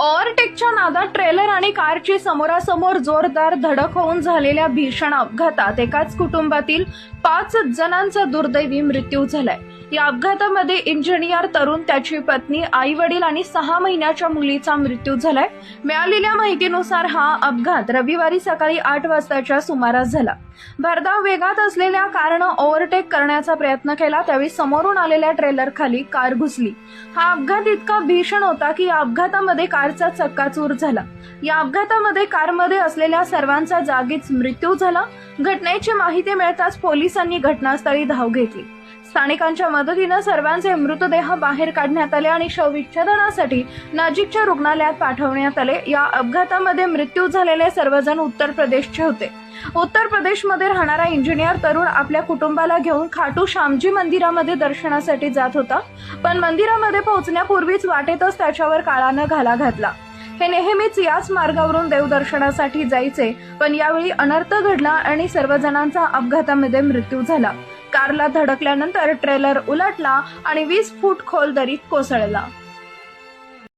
ओव्हरटेकच्या नादात ट्रेलर आणि कारची समोरासमोर जोरदार धडक होऊन झालेल्या भीषण अपघातात एकाच कुटुंबातील पाच जणांचा दुर्दैवी मृत्यू झालाय. या अपघातामध्ये इंजिनियर तरुण त्याची पत्नी आई वडील आणि सहा महिन्याच्या मुलीचा मृत्यू झालाय. मिळालेल्या माहितीनुसार हा अपघात रविवारी सकाळी आठ वाजताच्या सुमारास झाला. भरधाव वेगात असलेल्या कारनं ओव्हरटेक करण्याचा प्रयत्न केला त्यावेळी समोरून आलेल्या ट्रेलर खाली कार घुसली. हा अपघात इतका भीषण होता की या अपघातामध्ये कारचा चक्काचूर झाला. या अपघातामध्ये कारमध्ये असलेल्या सर्वांचा जागीच मृत्यू झाला. घटनेची माहिती मिळताच पोलिसांनी घटनास्थळी धाव घेतली. स्थानिकांच्या मदतीनं सर्वांचे मृतदेह बाहेर काढण्यात आले आणि शवविच्छेदनासाठी नजीकच्या रुग्णालयात पाठवण्यात आले. या अपघातामध्ये मृत्यू झालेले सर्वजण उत्तर प्रदेशचे होते. उत्तर प्रदेशमध्ये राहणारा इंजिनियर तरुण आपल्या कुटुंबाला घेऊन खाटू श्यामजी मंदिरामध्ये दर्शनासाठी जात होता. पण मंदिरामध्ये पोहोचण्यापूर्वीच वाटेतच त्याच्यावर काळानं घाला घातला. हे नेहमीच याच मार्गावरून देवदर्शनासाठी जायचे. पण यावेळी अनर्थ घडला आणि सर्वजणांचा अपघातामध्ये मृत्यू झाला. कारला धडकल्यानंतर ट्रेलर उलटला आणि वीस फूट खोल दरीत कोसळला.